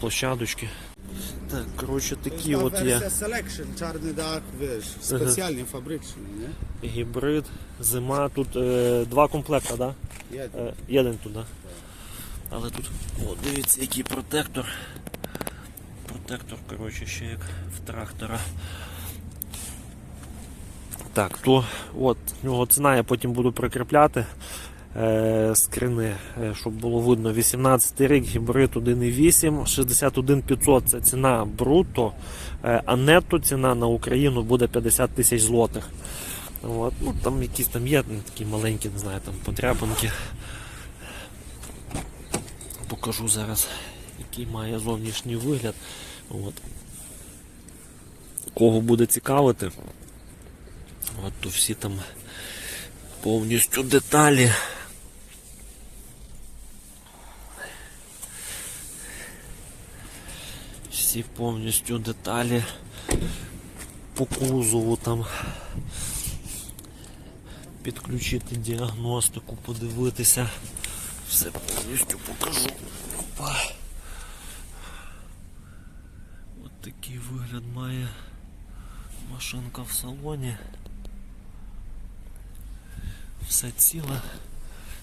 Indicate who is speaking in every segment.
Speaker 1: тут площадочці. Так, коротше, такі от є
Speaker 2: Selection, czarny dach, wiesz, specjalnie fabryczny, nie?
Speaker 1: гібрид, зима. Тут е, два комплекти? Да? Е, один туди. Але тут, о, дивіться, який протектор. Протектор, коротше, ще як в трактора. Так, то от, в нього ціна я потім буду прикріпляти скрини, е, щоб було видно. 18 рік, гібрид 1,8, 61 500 це ціна бруто, е, а нетто ціна на Україну буде 50 тисяч злотих. От. Ну, там якісь там є ну, такі маленькі, не знаю, там подряпинки. Покажу зараз, який має зовнішній вигляд. От. Кого буде цікавити, от то всі там повністю деталі. Всі повністю деталі по кузову там підключити діагностику, подивитися. Все повністю покажу. Опа. От такий вигляд має машинка в салоні. Все ціле.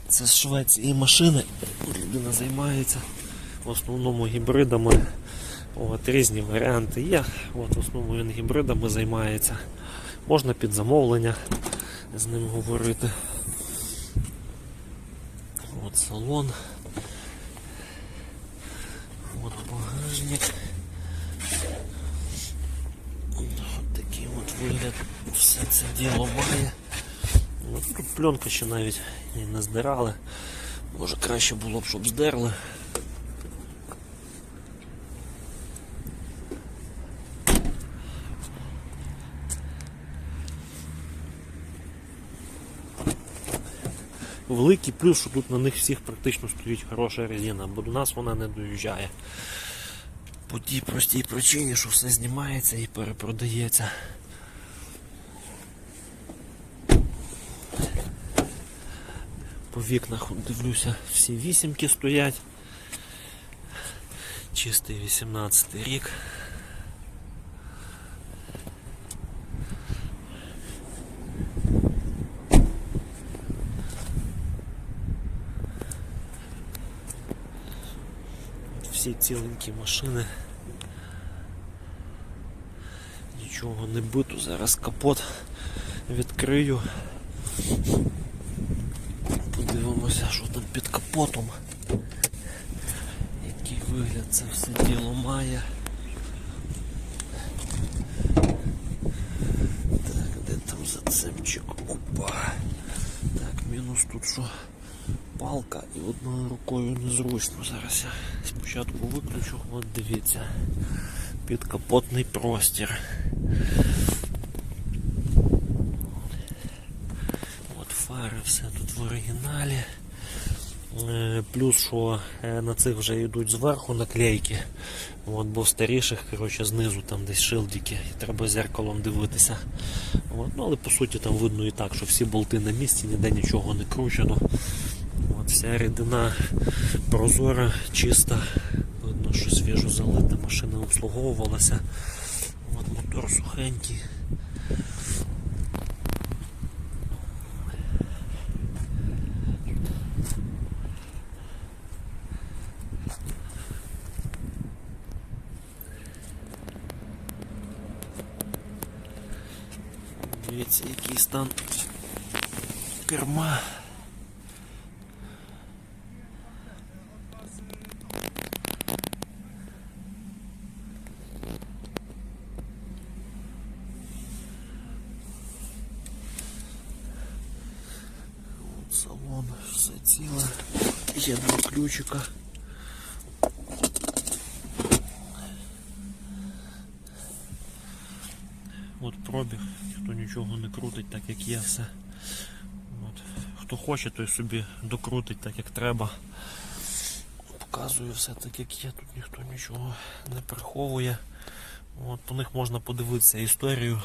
Speaker 1: Це з Швеції машини. Людина займається в основному гібридами. От, різні варіанти є. От, в основному він гібридами займається. Можна під замовлення з ним говорити. От салон. От багажник. От такий от вигляд все це діло має. От пленка ще навіть не здирали. Може краще було б, щоб здерли. Великий плюс, що тут на них всіх практично стоїть хороша резина, бо до нас вона не доїжджає. По тій простій причині, що все знімається і перепродається. По вікнах дивлюся, всі вісімки стоять. Чистий 18 рік. Всі ціленькі машини. Нічого не бито, зараз капот відкрию. Подивимося, що там під капотом. Який вигляд це все діло має. Так, де там зацепчик? Опа. Так, мінус тут що палка і одною рукою незручно. Зараз я спочатку виключу, от дивіться. Підкапотний простір. От фари, все тут в оригіналі. Е, Плюс, що е, на цих вже йдуть зверху наклейки. От, бо в старіших, коротше, знизу там десь шилдики, і треба зеркалом дивитися. От, ну, але по суті там видно і так, що всі болти на місці, ніде нічого не кручено. Вся рідина прозора, чиста. Видно, що свіжо залита машина обслуговувалася. От, мотор сухенький. Дивіться, який стан керма. Салон, все ціле. Є два ключика. От пробіг, ніхто нічого не крутить, так як є все. От. Хто хоче, той собі докрутить так, як треба. Показую все так, як є, тут ніхто нічого не приховує. От, по них можна подивитися історію.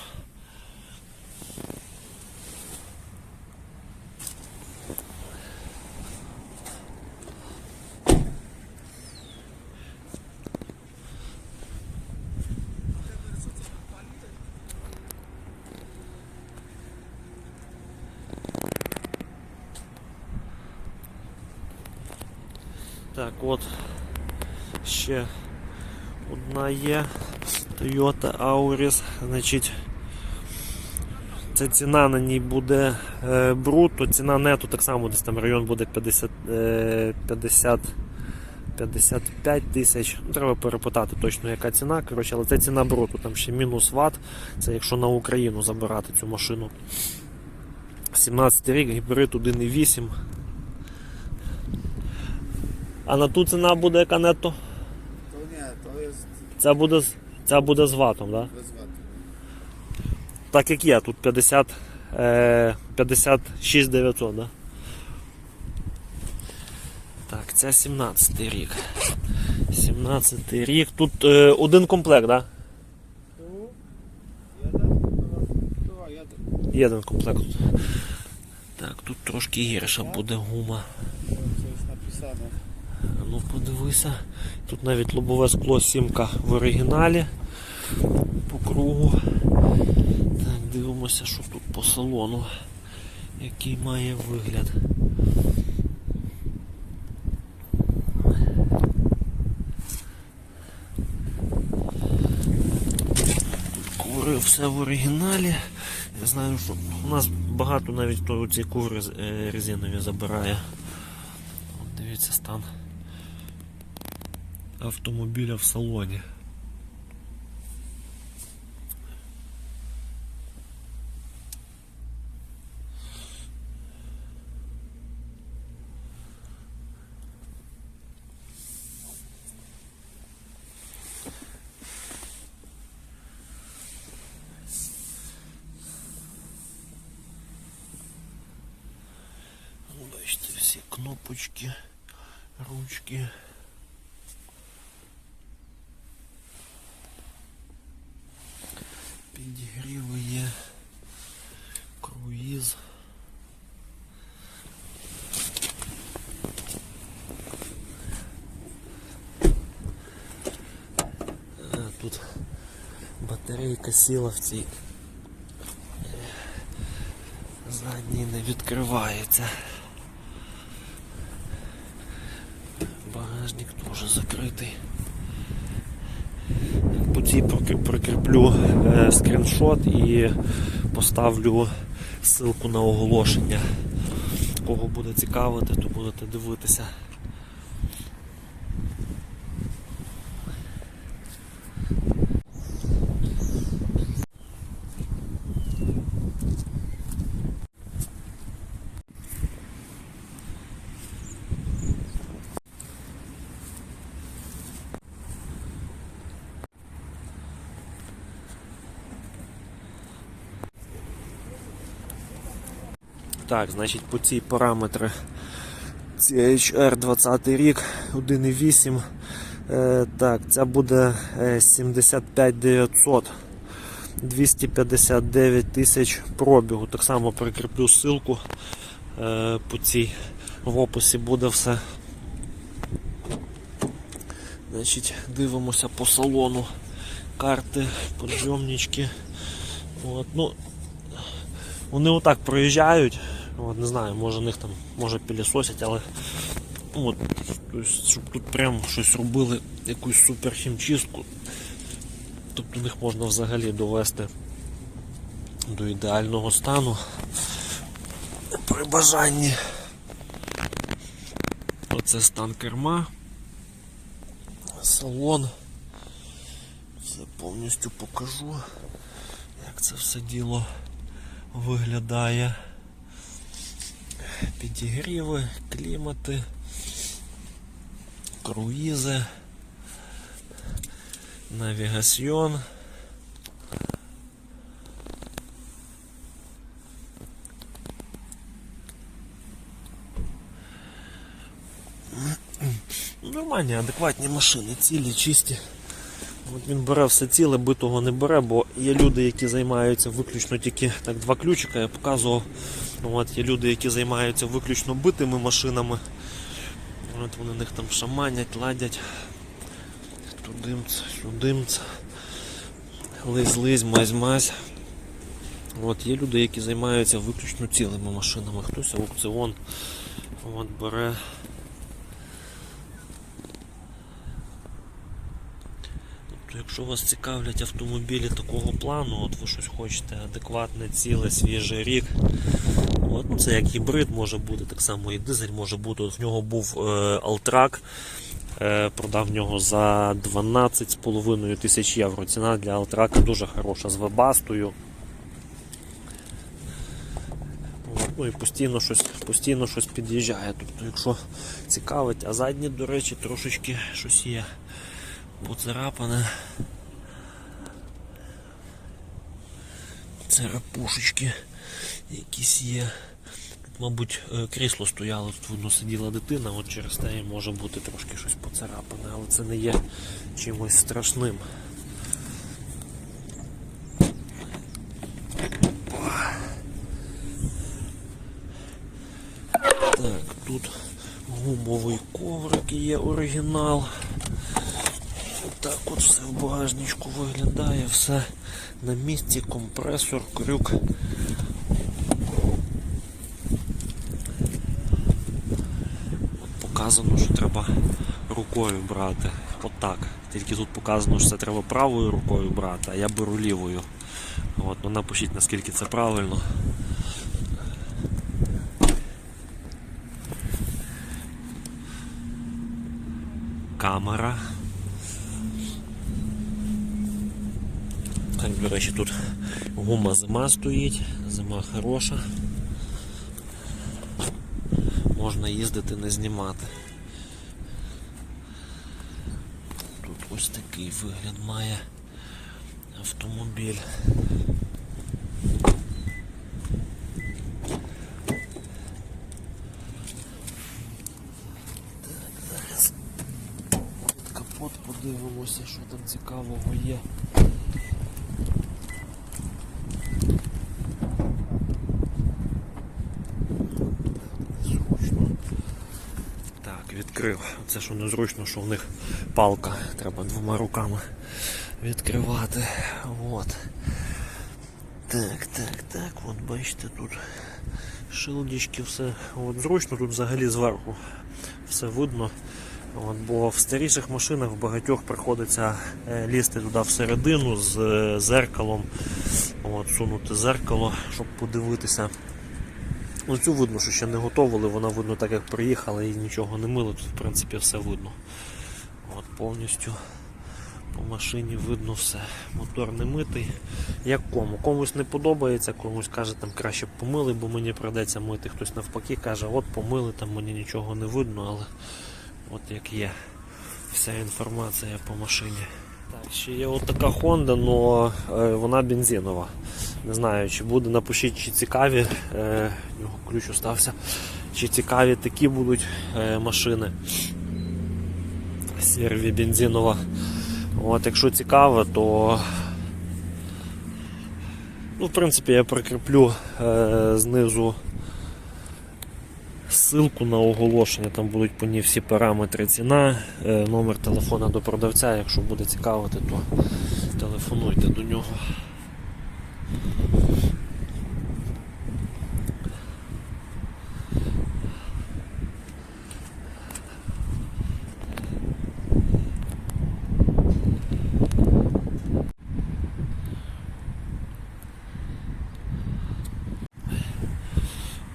Speaker 1: Так, от ще одна є Toyota Auris. Значить, це ціна на ній буде е, бруто, ціна нету так само десь там район буде 50, е, 50 55 тисяч. Ну, Треба перепитати точно, яка ціна. Коротше, але це ціна бруто, там ще мінус ват. Це якщо на Україну забирати цю машину. 17 рік, гібрид 1,8. А на ту ціна буде яка нетто?
Speaker 2: To nie, to jest
Speaker 1: Ця буде, з- ця буде з ватом, так? Да?
Speaker 2: bez wady.
Speaker 1: Так як є, тут 50, е, 56 900, да? Так, це 17-й рік. 17-й рік. Тут е, один комплект, да?
Speaker 2: Tu a jeden.
Speaker 1: Є один комплект. Так, тут трошки гірша буде гума.
Speaker 2: Napisane.
Speaker 1: А Ну, подивися. Тут навіть лобове скло сімка в оригіналі по кругу. Так, дивимося, що тут по салону. Який має вигляд. Кури все в оригіналі. Я знаю, що у нас багато навіть хто ці кури е, резинові забирає. Дивіться стан автомобіля в салоні. Ну, Бачите, всі кнопочки, ручки. Батарейка сіла в цій. Задній не відкривається. Багажник теж закритий. По цій прикріплю е, скріншот і поставлю ссылку на оголошення. Кого буде цікавити, то будете дивитися. Так, значить по ці параметри CHR 20 рік, 1,8. Е, так, ця буде е, 75 900. 259 тисяч пробігу. Так само прикріплю ссылку е, по цій. В описі буде все. Значить, дивимося по салону. Карти, подйомнички. От, ну, вони отак проїжджають. От, не знаю, може них там може пілісосять, але от, тобто, щоб тут прям щось робили, якусь супер хімчистку. Тобто їх можна взагалі довести до ідеального стану при бажанні. Оце стан керма, салон. Все повністю покажу, як це все діло виглядає. Підігріви, клімати, круїзи, навігаціон. Нормальні, адекватні машини, цілі, чисті. Він бере все ціле, битого не бере, бо є люди, які займаються виключно тільки так, два ключика, я показував. От, є люди, які займаються виключно битими машинами. От вони них там шаманять, ладять. Тудимц, сюдимц. Лизь-лизь, мазь-мазь. От, є люди, які займаються виключно цілими машинами. Хтось аукціон от, бере. Тобто, якщо вас цікавлять автомобілі такого плану, от ви щось хочете адекватне, ціле, свіжий рік. От, ну, це як гібрид може бути, так само і дизель може бути. От в нього був е, Алтрак. Е, продав нього за 12,5 тисяч євро. Ціна для Алтрака дуже хороша з вебастою. Ну і постійно щось, постійно щось під'їжджає. Тобто, якщо цікавить, а задні, до речі, трошечки щось є поцарапане. Царапушечки якісь є. Тут, мабуть, е, крісло стояло, тут видно сиділа дитина, от через те може бути трошки щось поцарапане, але це не є чимось страшним. Так, тут гумовий коврик є оригінал. Так от все в багажничку виглядає, все на місці, компресор, крюк. От показано, що треба рукою брати. Отак. Тільки тут показано, що це треба правою рукою брати, а я беру лівою. От, ну напишіть наскільки це правильно. Камера. Так, до речі, тут гума зима стоїть, зима хороша. Можна їздити, не знімати. Тут ось такий вигляд має автомобіль. Зараз під капот подивимося, що там цікавого є. Зручно. Так, відкрив. Це що незручно, що в них палка. Треба двома руками відкривати. От. Так, так, так, от бачите, тут шилдічки, все от зручно, тут взагалі зверху все видно. От, бо в старіших машинах в багатьох приходиться е, лізти туди всередину з е, зеркалом, от, сунути зеркало, щоб подивитися. Ну, цю видно, що ще не готували, вона видно так, як приїхала і нічого не мили, тут в принципі все видно. От повністю по машині видно все. Мотор не митий. Як кому. Комусь не подобається, комусь каже, там краще помили, бо мені придеться мити. Хтось навпаки каже, от помили, там мені нічого не видно, але от як є вся інформація по машині. Так, ще є от така Honda, але вона бензинова. Не знаю, чи буде, напишіть, чи цікаві, е, у нього ключ остався, чи цікаві такі будуть е, машини. Серві бензинова. От, якщо цікаво, то ну, в принципі я прикріплю е, знизу ссылку на оголошення, там будуть по ній всі параметри ціна, е, номер телефона до продавця, якщо буде цікавити, то телефонуйте до нього.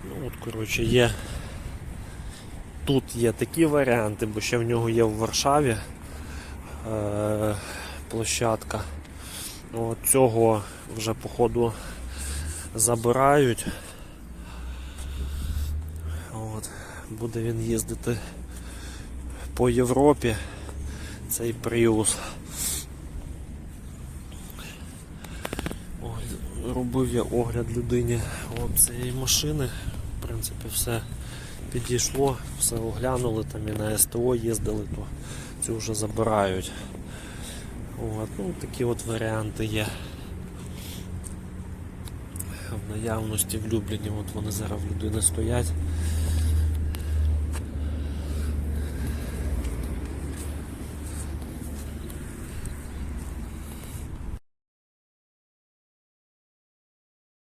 Speaker 1: Ну, от, коротше, є. Тут є такі варіанти, бо ще в нього є в Варшаві е, площадка. От цього вже походу забирають. От, буде він їздити по Європі. Цей Prius. Робив я огляд людині цієї машини. В принципі, все підійшло, все оглянули, там і на СТО їздили, то цю вже забирають. От, ну, такі от варіанти є. В наявності в Любліні, от вони зараз в людини стоять.